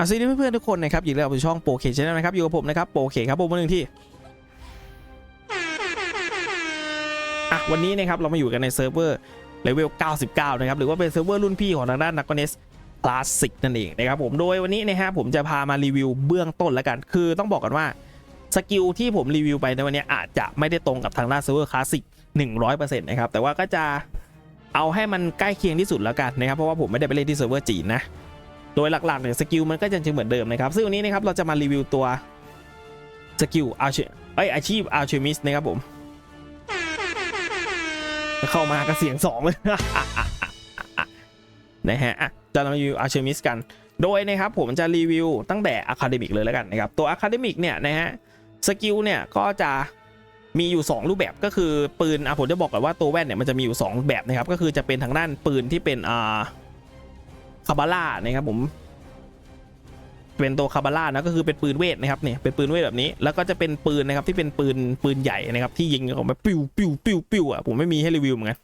อะสวัสดีเพื่อนๆทุกคนนะครับอยินดีต้อยู่ช่องโปรเคชแนลนะครับอยู่กับผมนะครับโปรเคครับผมวันหนึ่งที่อะวันนี้นะครับเรามาอยู่กันในเซิร์ฟเวอร์เลเวล 99 นะครับหรือว่าเป็นเซิร์ฟเวอร์รุ่นพี่ของทางด้านนักกอเนสคลาสสิกนั่นเองนะครับผมโดยวันนี้นะฮะผมจะพามารีวิวเบื้องต้นแล้วกัน คือต้องบอกกันว่าสกิลที่ผมรีวิวไปในวันนี้อาจจะไม่ได้ตรงกับทางด้านเซิร์ฟเวอร์คลาสสิก100%นะครับแต่ว่าก็จะเอาให้มันใกล้เคียงที่สุดแล้วกันนะครับเพราะว่าผมไม่ได้ไปเล่นที่เซิร์ฟเวอร์จีนนะ โดยหลักๆเนี่ยสกิลมันก็ยังจะเหมือนเดิมนะครับ ซึ่งวันนี้นะครับเราจะมารีวิวตัวสกิลอาชีไออาชีพอาร์เชมิสนะครับผม เข้ามาก็เสียงสองเลยนะฮะจะมารีวิวอาร์เชมิสกัน โดยนะครับผมจะรีวิวตั้งแต่อะคาเดมิกเลยแล้วกันนะครับตัวอะคาเดมิกเนี่ยนะฮะสกิลเนี่ยก็จะมีอยู่ 2 รูปแบบก็คือปืนอะผมจะบอกก่อนว่าตัวแว่นเนี่ยมันจะมีอยู่ 2 แบบนะครับก็คือจะเป็นทางด้านปืนที่เป็นอ่า คาบาร่านะครับผม เป็นตัวคาบาร่านะก็คือเป็นปืนเวทนะครับเนี่ยเป็นปืนเวทแบบนี้ แล้วก็จะเป็นปืนนะครับที่เป็นปืนปืนใหญ่นะครับที่ยิงออกมาปิ้วปิ้วปิ้วปิ้วอะผมไม่มีให้รีวิวเหมือนกัน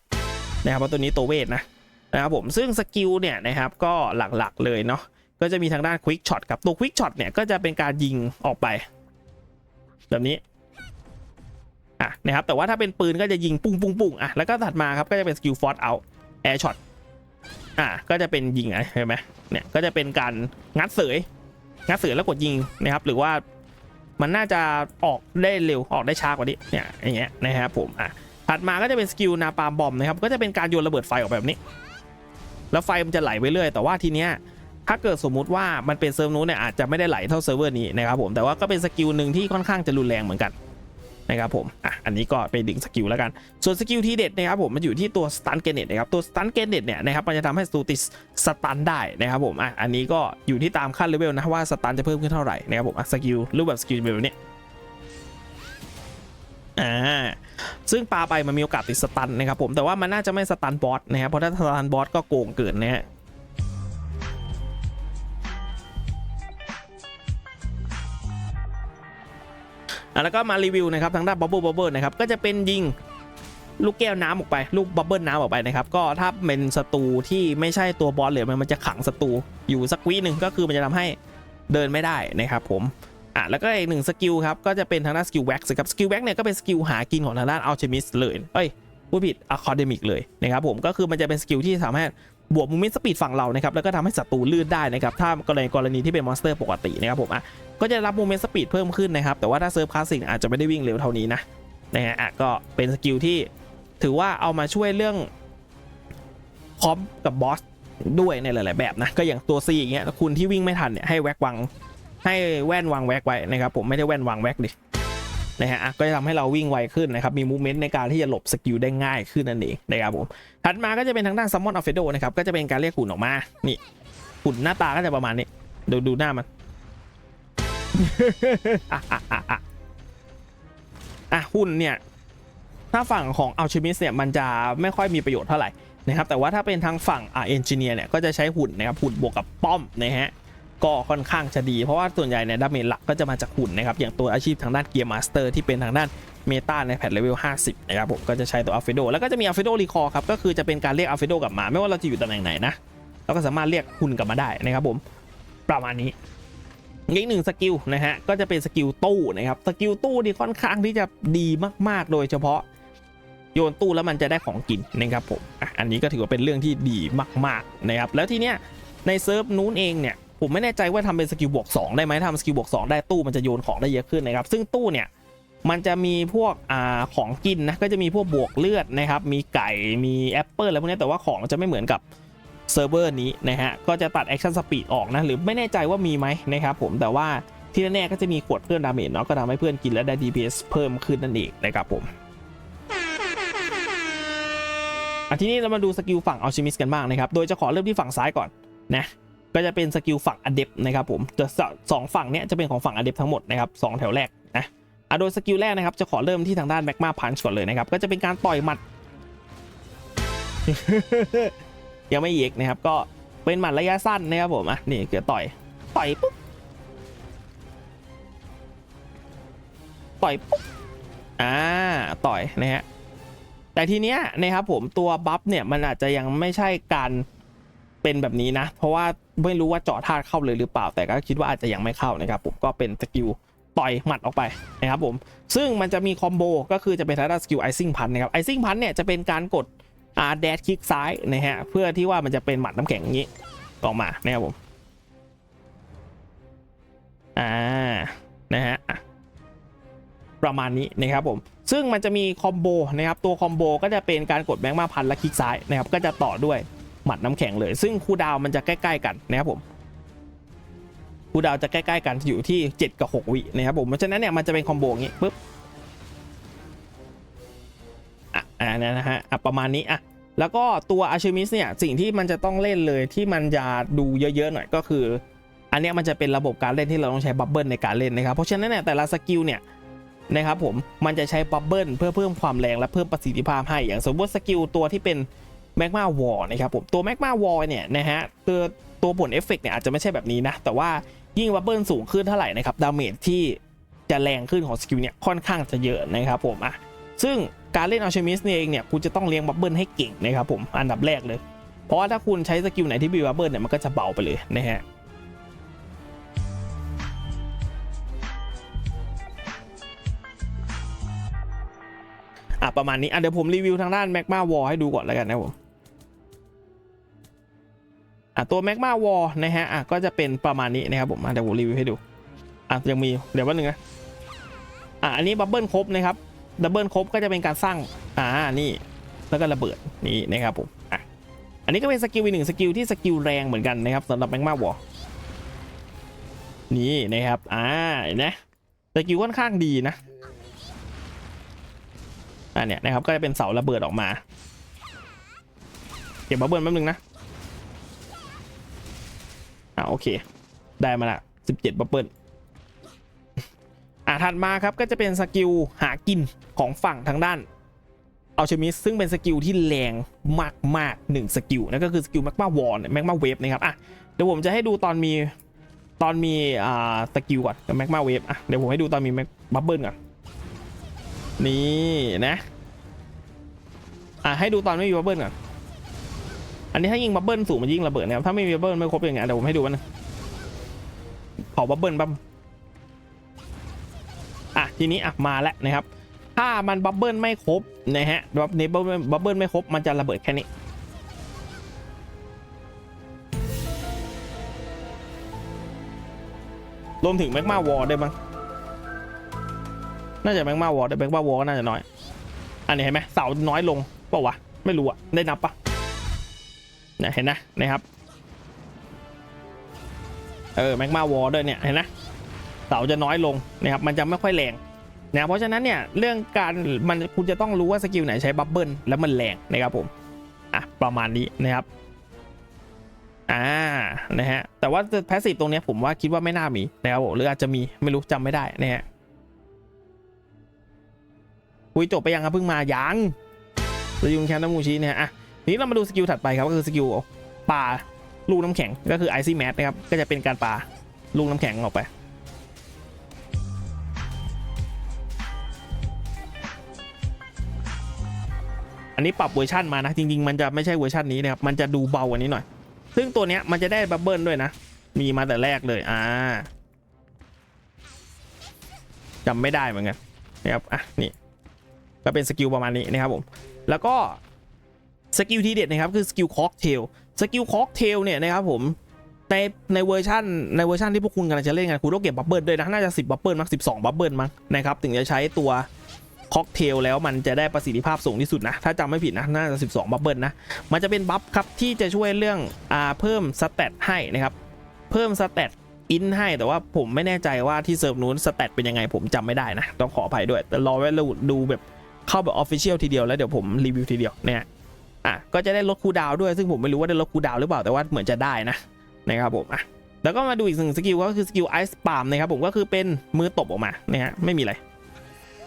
นะครับเพราะตัวนี้ตัวเวทนะนะครับผมซึ่งสกิลเนี่ยนะครับก็หลักๆเลยเนาะก็จะมีทางด้านควิกช็อตกับตัวควิกช็อตเนี่ยก็จะเป็นการยิงออกไป แบบนี้อะนะครับแต่ว่าถ้าเป็นปืนก็จะยิงปุ้งปุ้งปุ้งอะแล้วก็ถัดมาครับก็จะเป็นสกิลฟอร์ e เอาแอร์ช็อต อ่าก็จะเป็นยิงไงเห็นไหมเนี่ยก็จะเป็นการงัดเสยงัดเสยแล้วกดยิงนะครับ หรือว่ามันน่าจะออกได้เร็วออกได้ช้ากว่านี้เนี่ยอย่างเงี้ยนะครับผมอะถัดมาก็จะเป็นสกิลนาปามบอมนะครับ ก็จะเป็นการโยนระเบิดไฟออกไปแบบนี้ แล้วไฟมันจะไหลไปเรื่อยแต่ว่าทีเนี้ยถ้าเกิดสมมุติว่ามันเป็นเซิร์ฟนู้นเนี่ยอาจจะไม่ได้ไหลเท่าเซิร์ฟเวอร์นี้นะครับผมแต่ว่าก็เป็นสกิลหนึ่งที่ค่อนข้างจะรุนแรงเหมือนกัน นะครับผมอะอันนี้ก็ไปดึงสกิลแล้วกัน ส่วนสกิลที่เด็ดนะครับผมมันอยู่ที่ตัวสตันเกเนตนะครับตัวสตันเกเนตเนี่ยนะครับมันจะทำให้สตูติสสตันได้นะครับผมอะอันนี้ก็อยู่ที่ตามขั้นเลเวลนะว่าสตันจะเพิ่มขึ้นเท่าไหร่นะครับผมอะสกิลรูปแบบสกิลแบบนี้อ่าซึ่งปลาไปมันมีโอกาสติดสตันนะครับผมแต่ว่ามันน่าจะไม่สตันบอสนะครับเพราะถ้าสตันบอสก็โกงเกินนะฮะ อะแล้วก็มารีวิวนะครับทางด้านบับเบิลบับเบิลนะครับก็จะเป็นยิงลูกแก้วน้ำออกไป ลูกบับเบิลน้ำออกไปนะครับ ก็ถ้าเป็นศัตรูที่ไม่ใช่ตัวบอสเลยมันมันจะขังศัตรูอยู่สักวิหนึ่งก็คือมันจะทำให้เดินไม่ได้นะครับผมอะแล้วก็อีกหนึ่งสกิลครับ ก็จะเป็นทางด้านสกิลแว็กซ์ครับสกิลแว็กเนี่ยก็เป็นสกิลหากินของทางด้านอัลเชมิสเลยเอ้ยผู้ผิดอะคาเดมิกเลยนะครับผมก็คือมันจะเป็นสกิลที่สามารถ บวกมูเมนต์สปีดฝั่งเรานะครับแล้วก็ทำให้ศัตรูลื่นได้นะครับถ้ากรณีกรณีที่เป็นมอนสเตอร์ปกตินะครับผมอะก็จะรับโมเมนต์สปีดเพิ่มขึ้นนะครับแต่ว่าถ้าเซิร์ฟคลาสสิกอาจจะไม่ได้วิ่งเร็วเท่านี้นะนะฮะอะก็เป็นสกิลที่ถือว่าเอามาช่วยเรื่องพร้อมกับบอสด้วยในหลาย ๆ แบบนะก็อย่างตัว C อย่างเงี้ยคุณที่วิ่งไม่ทันเนี่ยให้แว็กวังให้แว่นวางแว็กไว้นะครับผมไม่ได้แว่นวางแว็กดิ นะฮะก็จะทำให้เราวิ่งไวขึ้นนะครับมีมูเมนต์ในการที่จะหลบสกิลได้ง่ายขึ้นนั่นเองนะครับผมถัดมาก็จะเป็นทางด้านซัมมอนออฟเฟโดนะครับก็จะเป็นการเรียกหุ่นออกมานี่หุ่นหน้าตาก็จะประมาณนี้ดูดูหน้ามันอะหุ้นเนี่ยถ้าฝั่งของอัลชิมิสเนี่ยมันจะไม่ค่อยมีประโยชน์เท่าไหร่นะครับแต่ว่าถ้าเป็นทางฝั่งอ่าเอนจิเนียร์เนี่ยก็จะใช้หุ่นนะครับหุ่นบวกกับป้อมนะฮะ ก็ค่อนข้างจะดี เพราะว่าส่วนใหญ่เนี่ยดาเมจหลักก็จะมาจากหุ่นนะครับ อย่างตัวอาชีพทางด้านเกียร์มาสเตอร์ที่เป็นทางด้านเมตาในแพทเลเวล 50 นะครับผมก็จะใช้ตัวอัลเฟโดแล้วก็จะมีอัลเฟโดรีคอร์ครับ ก็คือจะเป็นการเรียกอัลเฟโดกลับมา ไม่ว่าเราจะอยู่ตำแหน่งไหนนะเราก็สามารถเรียกหุ่นกลับมาได้นะครับผมประมาณนี้อีกหนึ่งสกิลนะฮะก็จะเป็นสกิลตู้นะครับสกิลตู้นี่ค่อนข้างที่จะดีมาก ๆ โดยเฉพาะโยนตู้แล้วมันจะได้ของกินนะครับผมอันนี้ก็ถือว่าเป็นเรื่องที่ดีมาก ๆ นะครับ แล้วทีเนี้ยในเซิร์ฟนู้นเองเนี่ย ผมไม่แน่ใจว่าทำเป็นสกิลบวก2ได้ไหมทำสกิลบวก2ได้ตู้มันจะโยนของได้เยอะขึ้นนะครับ ซึ่งตู้เนี่ยมันจะมีพวกอ่าของกินนะก็จะมีพวกบวกเลือดนะครับ มีไก่มีแอปเปิลอะไรพวกนี้แต่ว่าของจะไม่เหมือนกับเซิร์ฟเวอร์นี้นะฮะก็จะตัดแอคชั่นสปีดออกนะหรือไม่แน่ใจว่ามีไหมนะครับผมแต่ว่าที่แน่ๆก็จะมีขวดเพิ่มดาเมจเนาะก็ทำให้เพื่อนกินและได้ DPS เพิ่มขึ้นนั่นเองนะครับผมอะทีนี้เรามาดูสกิลฝั่งอัลชิมิสกันบ้างนะครับ โดยจะขอเริ่มที่ฝั่งซ้ายก่อนนะ ก็จะเป็นสกิลฝั่งอเดปนะครับผมจะสองฝั่งเนี้ยจะเป็นของฝั่งอเดปทั้งหมดนะครับสองแถวแรกนะอะโดยสกิลแรกนะครับจะขอเริ่มที่ทางด้านแมกมาพันช์ก่อนเลยนะครับก็จะเป็นการต่อยหมัด ยังไม่เอกนะครับ ก็เป็นหมัดระยะสั้นนะครับผมอะนี่เกิดต่อยต่อยปุ๊บต่อยปุ๊บอ่าต่อยนะฮะแต่ทีเนี้ยนะครับผมตัวบัฟเนี่ยมันอาจจะยังไม่ใช่การ เป็นแบบนี้นะ เพราะว่าไม่รู้ว่าเจาะธาตุเข้าเลยหรือเปล่าแต่ก็คิดว่าอาจจะยังไม่เข้านะครับผมก็เป็นสกิลต่อยหมัดออกไปนะครับผม ซึ่งมันจะมีคอมโบก็คือจะเป็นทางด้านสกิลไอซิ่งพันนะครับไอซิ่งพันเนี่ยจะเป็นการกดอาแดดคลิกซ้ายนะฮะเพื่อที่ว่ามันจะเป็นหมัดน้ำแข็งอย่างนี้ออกมานะครับผมอ่านะฮะประมาณนี้นะครับผม ซึ่งมันจะมีคอมโบนะครับตัวคอมโบก็จะเป็นการกดแบงมาพันและคลิกซ้ายนะครับก็จะต่อด้วย หมัดน้ำแข็งเลย ซึ่งคูดาวมันจะใกล้ๆกันนะครับผมคูดาวจะใกล้ๆกันอยู่ที่ 7 กับ 6 วินะครับผมเพราะฉะนั้นเนี่ยมันจะเป็นคอมโบอย่างนี้ปุ๊บอะอ่านะฮะอะประมาณนี้อะแล้วก็ตัวอาชมิสเนี่ยสิ่งที่มันจะต้องเล่นเลยที่มันจะดูเยอะๆหน่อยก็คือ อันนี้มันจะเป็นระบบการเล่นที่เราต้องใช้บับเบิลในการเล่นนะครับเพราะฉะนั้นเนี่ยแต่ละสกิลเนี่ยนะครับผมมันจะใช้บับเบิลเพื่อเพิ่มความแรงและเพิ่มประสิทธิภาพให้อย่างสมมติสกิลตัวที่เป็น แมกมาวอลนะครับผมตัวแมกมาวอลเนี่ยนะฮะตัวตัวผลเอฟเฟกต์เนี่ยอาจจะไม่ใช่แบบนี้นะ แต่ว่ายิ่งบับเบิลสูงขึ้นเท่าไหร่นะครับดาเมจที่จะแรงขึ้นของสกิลเนี่ยค่อนข้างจะเยอะนะครับผมอะซึ่งการเล่นอัลเชมิสเนี่ยเองเนี่ยคุณจะต้องเลี้ยงบับเบิลให้เก่งนะครับผมอันดับแรกเลย เพราะว่าถ้าคุณใช้สกิลไหนที่มีบับเบิลเนี่ยมันก็จะเบาไปเลยนะฮะอะประมาณนี้อะเดี๋ยวผมรีวิวทางด้านแมกมาวอลให้ดูก่อนแล้วกันนะผม อะตัวแมกมาวอลนะฮะอะก็จะเป็นประมาณนี้นะครับผมเดี๋ยวผมรีวิวให้ดูอะยังมีเดี๋ยววันหนึ่งนะอะอันนี้บับเบิลครบนะครับดับเบิลครบก็จะเป็นการสร้างอ่านี่แล้วก็ระเบิดนี่นะครับผมอะอันนี้ก็เป็นสกิลอีกหนึ่งสกิลที่สกิลแรงเหมือนกันนะครับสำหรับแมกมาวอลนี่นะครับอ่าเห็นไหมสกิลค่อนข้างดีนะอะเนี่ยนะครับก็จะเป็นเสาระเบิดออกมา เก็บบับเบิลแป๊บนึงนะ อะโอเค ได้มาละ17บับเบิลอะถัดมาครับก็จะเป็นสกิลหากินของฝั่งทางด้านเอัลเชมิสซึ่งเป็นสกิลที่แรงมากๆหนึ่งสกิลนั่นก็คือสกิลแมกมาวอลแมกมาเวฟนะครับอะเดี๋ยวผมจะให้ดูตอนมีตอนมีอ่าสกิลก่อนกับแมกมาเวฟอะเดี๋ยวผมให้ดูตอนมีแมกบับเบิลก่อนนี่นะอะให้ดูตอนไม่มีบับเบิลก่อน อันนี้ถ้ายิงบับเบิ้ลสูงมันยิงระเบิดนะครับถ้าไม่มีบับเบิ้ลไม่ครบอย่างเงี้ยเดี๋ยวผมให้ดูวันนึงเผาบับเบิ้ลปั๊มอะทีนี้อะมาแล้วนะครับ ถ้ามันบับเบิ้ลไม่ครบนะฮะบับนี้บับเบิลบับเบิ้ลไม่ครบมันจะระเบิดแค่นี้รวมถึงแมกมาวอลได้บ้งน่าจะแมกมาวอลแต่แมกมาวอลก็น่าจะน้อย อันนี้เห็นไหมเสาน้อยลงเปล่าวะไม่รู้อะได้นับปะ นี่ยเห็นนะนะครับ เออแมกมาวอลด้วยเนี่ยเห็นนะเสาจะน้อยลงนะครับมันจะไม่ค่อยแรงนะเพราะฉะนั้นเนี่ยเรื่องการมันคุณจะต้องรู้ว่าสกิลไหนใช้บับเบิลแล้วมันแรงนะครับผมอะประมาณนี้นะครับอ่านะฮะแต่ว่าแพสซีฟตรงเนี้ยผมว่าคิดว่าไม่น่ามีนะครับผมหรืออาจจะมีไม่รู้จำไม่ได้นะฮะคุยจบไปยังครับเพิ่งมายังสกิลแคนตามูชิเนี่ยอะ นี้เรามาดูสกิลถัดไปครับก็คือสกิลปาลูกน้ำแข็งก็คือไอซี่แมทนะครับก็จะเป็นการปาลูกน้ำแข็งออกไป อันนี้ปรับเวอร์ชันมานะจริง ๆ มันจะไม่ใช่เวอร์ชันนี้นะครับมันจะดูเบากว่านี้หน่อย ซึ่งตัวเนี้ยมันจะได้บับเบิลด้วยนะ มีมาแต่แรกเลยอ่าจำไม่ได้เหมือนกันนะครับอะนี่ก็เป็นสกิลประมาณนี้นะครับผมแล้วก็ สกิลที่เด็ดนะครับคือสกิลคอกเทลสกิลคอกเทลเนี่ยนะครับผมในในเวอร์ชันในเวอร์ชันที่พวกคุณกำลังจะเล่นกันคุณต้องเก็บบับเบิลด้วยนะน่าจะ 10บับเบิลมั้ง12บับเบิลมั้งนะครับถึงจะใช้ตัวคอกเทลแล้วมันจะได้ประสิทธิภาพสูงที่สุดนะ ถ้าจำไม่ผิดนะน่าจะ 12บับเบิลนะ มันจะเป็นบัฟครับที่จะช่วยเรื่องอ่าเพิ่มสเตตให้นะครับเพิ่มสเตตอินให้แต่ว่าผมไม่แน่ใจว่าที่เซิร์ฟนู้นสเตตเป็นยังไงผมจำไม่ได้นะ ต้องขออภัยด้วย แต่รอไว้ดูแบบเข้าแบบออฟฟิเชียลทีเดียวแล้วเดี๋ยวผมรีวิวทีเดียวเนี่ย อะก็จะได้ลดคูดาวด้วยซึ่งผมไม่รู้ว่าได้ลดคูดาวหรือเปล่าแต่ว่าเหมือนจะได้นะนะครับผมอะแล้วก็มาดูอีกหนึ่งสกิลก็คือสกิลไอซ์ปามนะครับผมก็คือเป็นมือตบออกมาเนี่ยฮะไม่มีอะไร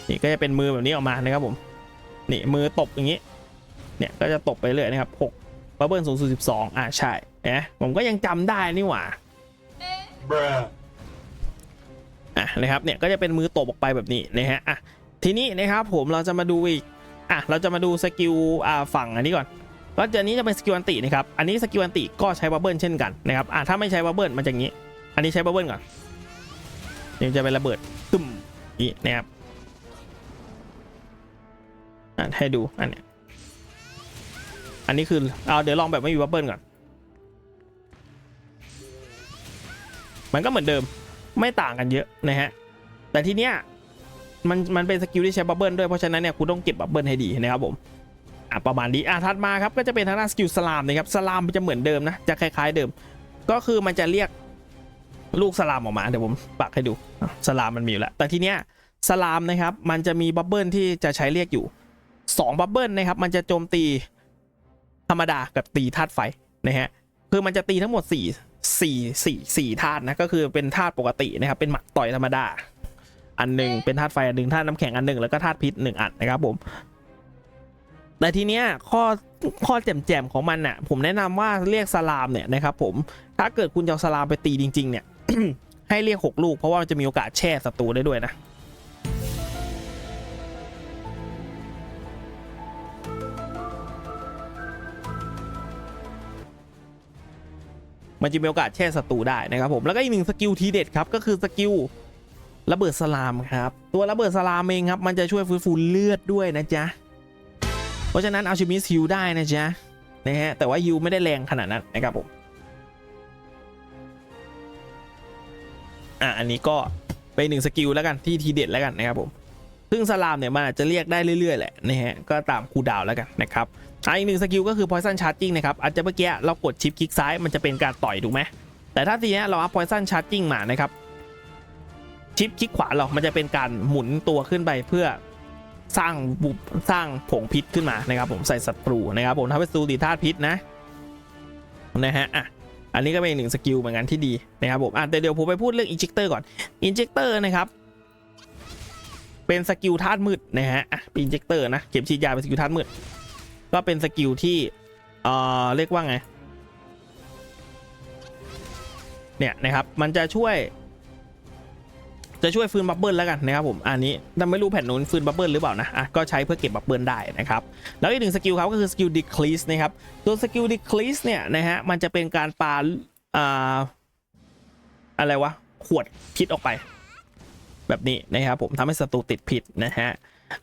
นี่ก็จะเป็นมือแบบนี้ออกมานะครับผมนี่มือตบอย่างนี้เนี่ยก็จะตบไปเรื่อยนะครับ6บับเบิลสูงสุด12อะใช่เนะผมก็ยังจำได้นี่หว่าอะนะครับเนี่ยก็จะเป็นมือตบออกไปแบบนี้นะฮะอะทีนี้นะครับผมเราจะมาดูอีก อะเราจะมาดูสกิลอ่าฝั่งอันนี้ก่อนก็จะอันนี้จะเป็นสกิลอันตินะครับ อันนี้สกิลอันติก็ใช้บับเบิลเช่นกันนะครับอ่าถ้าไม่ใช้บับเบิลมันจะอย่างนี้ อันนี้ใช้บับเบิลก่อนนี่จะเป็นระเบิดตึมนี่นะครับอ่าให้ดูอันเนี้ยอันนี้คือเอาเดี๋ยวลองแบบไม่มีบับเบิลก่อน มันก็เหมือนเดิมไม่ต่างกันเยอะนะฮะแต่ทีเนี้ย มันมันเป็นสกิลที่ใช้บับเบิลด้วยเพราะฉะนั้นเนี่ยคุณต้องเก็บบับเบิลให้ดีนะครับผมอะประมาณนี้อะถัดมาครับก็จะเป็นทางด้านสกิลสลามนะครับสลามมันจะเหมือนเดิมนะจะคล้าย ๆเดิม ก็คือมันจะเรียกลูกสลามออกมาเดี๋ยวผมปักให้ดูสลามมันมีอยู่แล้วแต่ทีเนี้ยสลามนะครับมันจะมีบับเบิลที่จะใช้เรียกอยู่2บับเบิลนะครับมันจะโจมตีธรรมดากับตีธาตุไฟนะฮะคือมันจะตีทั้งหมด 4 4 4 4ธาตุนะก็คือเป็นธาตุปกตินะครับเป็นหมัดต่อยธรรมดา อันหนึ่งเป็นธาตุไฟอันหนึ่งธาตุน้ำแข็งอันหนึ่งแล้วก็ธาตุพิษหนึ่งอันนะครับผม แต่ทีเนี้ยข้อข้อแจ่มๆของมันน่ะ ผมแนะนำว่าเรียกสลามเนี่ยนะครับ ผมถ้าเกิดคุณจะเอาสลามไปตีจริง ๆ เนี่ยให้เรียก6ลูกเพราะว่ามันจะมีโอกาสแช่ศัตรูได้ด้วยนะมันจะมีโอกาสแช่ศัตรูได้นะครับผมแล้วก็อีกหนึ่งสกิลทีเด็ดครับก็คือสกิล ระเบิดสลามครับ ตัวระเบิดสลามเองครับ มันจะช่วยฟื้นฟูเลือดด้วยนะจ๊ะ เพราะฉะนั้นเอาชิมิสฮิวได้นะจ๊ะนะฮะแต่ว่าฮิวไม่ได้แรงขนาดนั้นนะครับผมอะอันนี้ก็เป็นหนึ่งสกิลแล้วกันที่ทีเด็ดแล้วกันนะครับผมซึ่งสลามเนี่ยมันอาจจะเรียกได้เรื่อยๆแหละนะฮะก็ตามคูดาวแล้วกันนะครับอะอีกหนึ่งสกิลก็คือ poison charging นะครับอาจจะเมื่อกี้เรากดชิปคลิกซ้ายมันจะเป็นการต่อยถูกไหมแต่ถ้าทีเนี้ยเราอัพ poison charging มานะครับ ชิปคลิกขวาเรา มันจะเป็นการหมุนตัวขึ้นไปเพื่อสร้างบุบสร้างผงพิษขึ้นมานะครับผมใส่ศัตรูนะครับผมทำให้ศัตรูติธาตุพิษนะนะฮะอะอันนี้ก็เป็นอีกหนึ่งสกิลเหมือนกันที่ดีนะครับผมอะแต่เดี๋ยวผมไปพูดเรื่องอินเจคเตอร์ก่อนอินเจคเตอร์นะครับเป็นสกิลธาตุมืดนะฮะอะอินเจคเตอร์นะเข็มฉีดยาเป็นสกิลธาตุมืดก็เป็นสกิลที่เอ่อเรียกว่าไงเนี่ยนะครับมันจะช่วย จะช่วยฟื้นบับเบิลแล้วกันนะครับผมอันนี้แต่ไม่รู้แผ่นนู้นฟื้นบับเบิลหรือเปล่านะอะก็ใช้เพื่อเก็บบับเบิลได้นะครับแล้วอีกหนึ่งสกิลเขาก็คือสกิลดิคลีสนะครับตัวสกิลดิคลีสเนี่ยนะฮะมันจะเป็นการปาอ่าอะไรวะขวดพิษออกไป แบบนี้นะครับผมทำให้ศัตรูติดพิษนะฮะ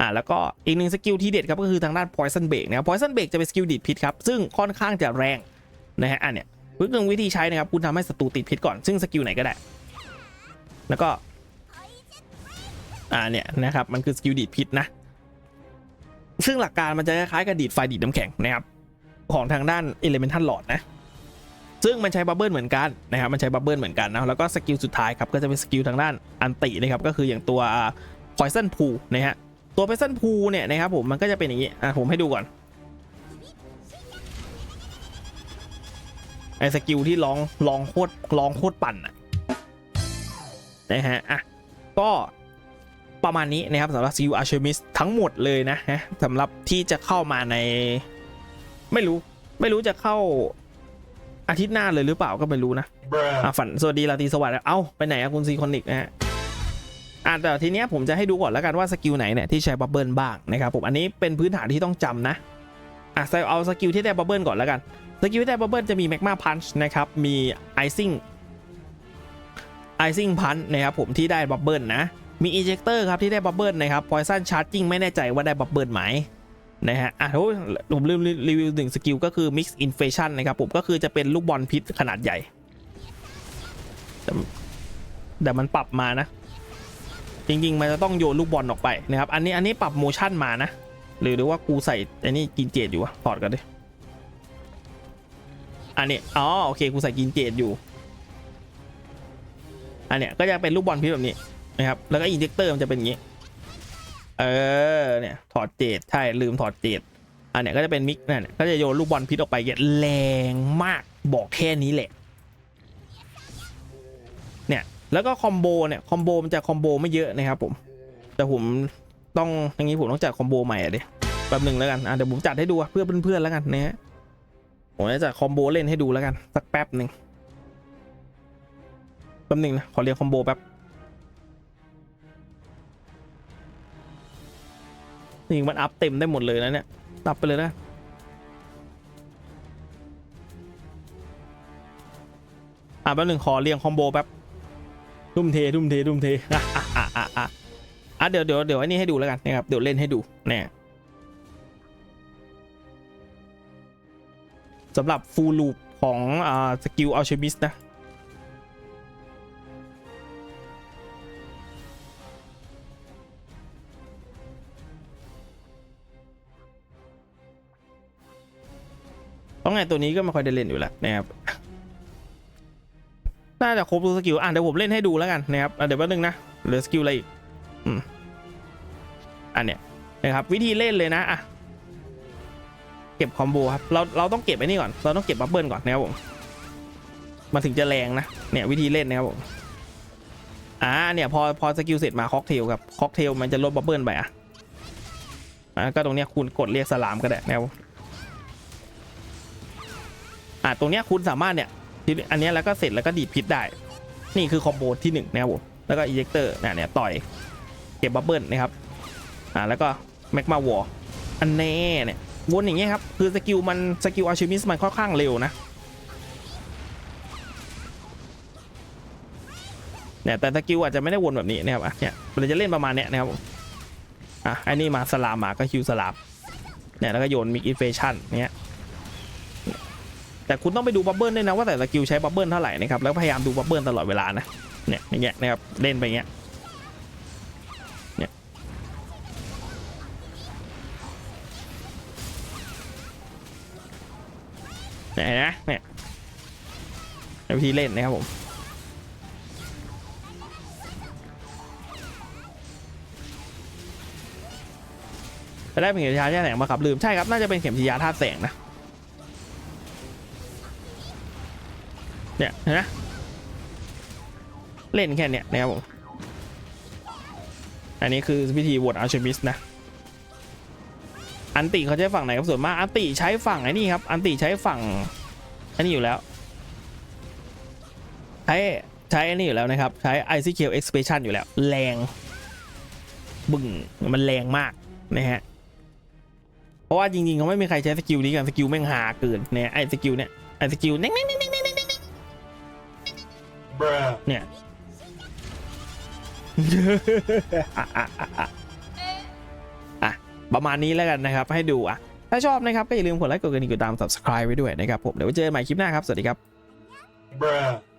อ่าแล้วก็อีกหนึ่งสกิลที่เด็ดครับก็คือทางด้าน poison break นะครับ poison break จะเป็นสกิลดิดพิษครับซึ่งค่อนข้างจะแรงนะฮะอันเนี้ยวิธีวิธีใช้นะครับคุณทำให้ศัตรูติดพิษก่อนซึ่งสกิลไหนก็ได้ แล้วก็ อ่าเนี่ยนะครับมันคือสกิลดีดพิษนะ ซึ่งหลักการมันจะคล้ายกับดีดไฟดีดน้ำแข็งนะครับของทางด้าน Elemental Lord นะซึ่งมันใช้บับเบิลเหมือนกันนะครับมันใช้บับเบิลเหมือนกันนะแล้วก็สกิลสุดท้ายครับก็จะเป็นสกิลทางด้านอันตินะครับก็คืออย่างตัว Poison Pool นะฮะตัว Poison Pool เนี่ยนะครับผมมันก็จะเป็นอย่างนี้อะผมให้ดูก่อนไอ้สกิลที่ร้องร้องโคตรร้องโคตรปั่นอะนะฮะอะก็ ประมาณนี้นะครับสำหรับซิลอาร์เชมิสทั้งหมดเลยนะฮะสำหรับที่จะเข้ามาใน ไม่รู้ ไม่รู้จะเข้าอาทิตย์หน้าเลยหรือเปล่าก็ไม่รู้นะ bruh, อะฝันสวัสดีราตรีสวัสดิ์เอ้าไปไหนอะคุณซีคอนิกนะฮะอะแต่ทีเนี้ยผมจะให้ดูก่อนแล้วกันว่าสกิลไหนเนี่ยที่ใช้บับเบิลบ้างนะครับผมอันนี้เป็นพื้นฐานที่ต้องจำนะอะเอาสกิลที่ได้บับเบิลก่อนแล้วกันสกิลที่ได้บับเบิลจะมีแมกมาพันช์นะครับมีไอซิ่งไอซิ่งพันนะครับผมที่ได้บับเบิลนะ มีอินเจคเตอร์ครับที่ได้บับเบิลนะครับ poison charging ไม่แน่ใจว่าได้บับเบิลไหมนะฮะ อะโอ้ยผมลืมรีวิวหนึ่งสกิลก็คือ mix inflation นะครับผมก็คือจะเป็นลูกบอลพิษขนาดใหญ่แต่แต่มันปรับมานะ จริง ๆ มันจะต้องโยนลูกบอลออกไปนะครับ อันนี้อันนี้ปรับโมชั่นมานะ หรือหรือว่ากูใส่อันนี้กินเจดอยู่วะถอดกันดิ อันนี้ อ๋อ โอเค กูใส่กินเจดอยู่ อันเนี้ยก็จะเป็นลูกบอลพิษแบบนี้ นะครับ แล้วก็อินเจคเตอร์มันจะเป็นอย่างนี้ เออ เนี่ย ถอดเจดใช่ ลืมถอดเจดอันเนี้ยก็จะเป็นมิกนั่นเนี่ยก็จะโยนลูกบอลพิษออกไปเยแรงมาก บอกแค่นี้แหละ เนี่ย แล้วก็คอมโบเนี่ย คอมโบมันจะคอมโบไม่เยอะนะครับผม แต่ผมต้องอย่างนี้ผมต้องจัดคอมโบใหม่อะดิแป๊บหนึ่งแล้วกัน อะเดี๋ยวผมจัดให้ดูเพื่อเพื่อนๆแล้วกันนะฮะผมจะจัดคอมโบเล่นให้ดูแล้วกัน สักแป๊บหนึ่งแป๊บหนึ่งนะ ขอเรียงคอมโบแป๊บ นี่มันอัพเต็มได้หมดเลยนะเนี่ยตับไปเลยนะอะแป๊บนึงขอเรียงคอมโบแป๊บทุ่มเททุ่มเททุ่มเทอะอะอะอะอะอะเดี๋ยวเดี๋ยวเดี๋ยวไอ้นี่ให้ดูแล้วกันนะครับเดี๋ยวเล่นให้ดูเนี่ยสำหรับฟูลลูปของอ่าสกิลอัลเชมิสนะ เพราะไงตัวนี้ก็ไม่ค่อยได้เล่นอยู่แล้วนะครับน่าจะครบทุกสกิลอะเดี๋ยวผมเล่นให้ดูแล้วกันนะครับเดี๋ยวแป๊บนึงนะเหลือสกิลอะไรอีกอืมอันเนี้ยนะครับวิธีเล่นเลยนะอะเก็บคอมโบครับเราเราต้องเก็บไอ้นี่ก่อนเราต้องเก็บบับเบิลก่อนนะครับผมมันถึงจะแรงนะเนี่ยวิธีเล่นนะครับผมอ่าเนี่ยพอพอสกิลเสร็จมาค็อกเทลครับค็อกเทลมันจะลดบับเบิลไปอะอะก็ตรงเนี้ยคุณกดเรียกสลามก็ได้นะครับผม อะตรงเนี้ยคุณสามารถเนี่ยทีนี้อันเนี้ยแล้วก็เสร็จแล้วก็ดีดพิษได้ นี่คือคอมโบที่หนึ่งนะครับผมแล้วก็อิเจคเตอร์เนี่ยเนี่ยต่อยเก็บบับเบิลนะครับอ่าแล้วก็แมกมาวอร์อันแน่เนี่ยวนอย่างเงี้ยครับคือสกิลมันสกิลอาชิมิสมันค่อนข้างเร็วนะเนี่ยแต่สกิลอาจจะไม่ได้วนแบบนี้นะครับอะเนี่ยมันจะเล่นประมาณเนี้ยนะครับอะอันนี้มาสลามมาก็คิวสลามเนี่ยแล้วก็โยนมิกอินเฟชั่นเนี้ย แต่คุณต้องไปดูบับเบิลด้วยนะว่าแต่ละสกิลใช้บับเบิลเท่าไหร่นะครับแล้วพยายามดูบับเบิลตลอดเวลานะเนี่ยอย่างเงี้ยนะครับเล่นไปอย่างเงี้ยเนี่ยเนี่ยเห็นไหมเนี่ยวิธีเล่นนะครับผมจะได้เป็นเข็มทิศยาธาตุแสงมาครับลืมใช่ครับน่าจะเป็นเข็มทิศยาธาตุแสงนะ เนี่ยเห็นไหมเล่นแค่เนี้ยนะครับผม อันนี้คือวิธีโหวตอัลเชมิสนะ อันติเขาใช้ฝั่งไหนครับส่วนมาก อันติใช้ฝั่งไอ้นี่ครับ อันติใช้ฝั่งอันนี้อยู่แล้ว ใช้ใช้อันนี้อยู่แล้วนะครับ ใช้ ICQ Expression อยู่แล้ว แรง บึ้งมันแรงมากนะฮะ เพราะว่าจริงๆเขาไม่มีใครใช้สกิลนี้กัน สกิลแม่งหาเกินเนี่ยไอ้สกิลเนี่ยไอ้สกิลเน่งเน่งเน่ง เน่งเน่งเน่ง bruh, เนี่ยอะอะอะอะอะ ประมาณนี้แล้วกันนะครับ ให้ดูอะ ถ้าชอบนะครับ ก็อย่าลืมกดไลค์กดกระดิ่งกดตาม subscribe ไว้ด้วยนะครับผม เดี๋ยวไว้เจอกันใหม่คลิปหน้าครับ สวัสดีครับ bruh.